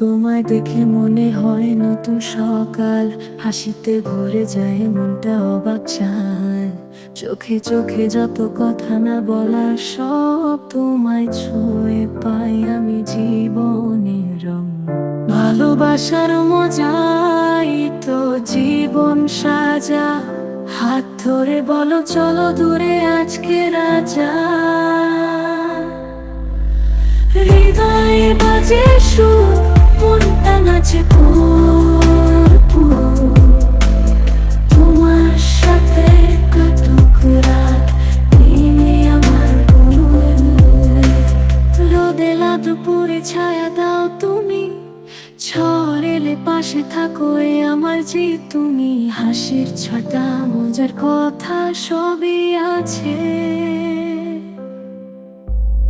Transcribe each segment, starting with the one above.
তোমায় দেখে মনে হয় নতুন সকাল। হাসিতে ভরে যায় মনটা অবাক চায় চোখে চোখে যত কথা না বলা সব তোমায় ছুঁয়ে পাই আমি জীবনের ভালোবাসার মজাই তো জীবন সাজা। হাত ধরে বলো, চলো দূরে আজকে রাজা। হৃদয়ে বাজে সুর। ছায়া দাও তুমি। ঝড় এলে পাশে থাকো আমার যে তুমি। হাসির ছটা মজার কথা সবই আছে।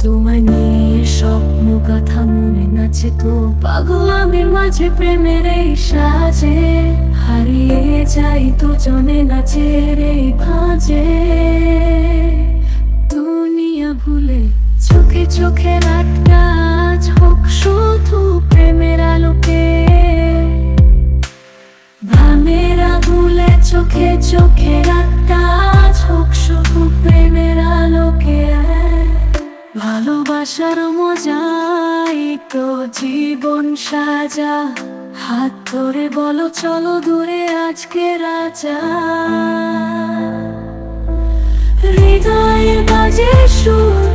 তোমায় নিয়ে স্বপ্ন কথা মনে নাচে তো। পাগলামের মাঝে প্রেমের এই সাজে। হারিয়ে যাই তো জনে নাচের এই ভাজে। দুনিয়া ভুলে চোখে চোখে একটা চোখে চোখে একটা হোক শুধু প্রেমের আলোকে। ভালোবাসার মজাই তো জীবন সাজা। হাত ধরে বলো, চলো দূরে আজকে রাজা। হৃদয়ে বাজে সুর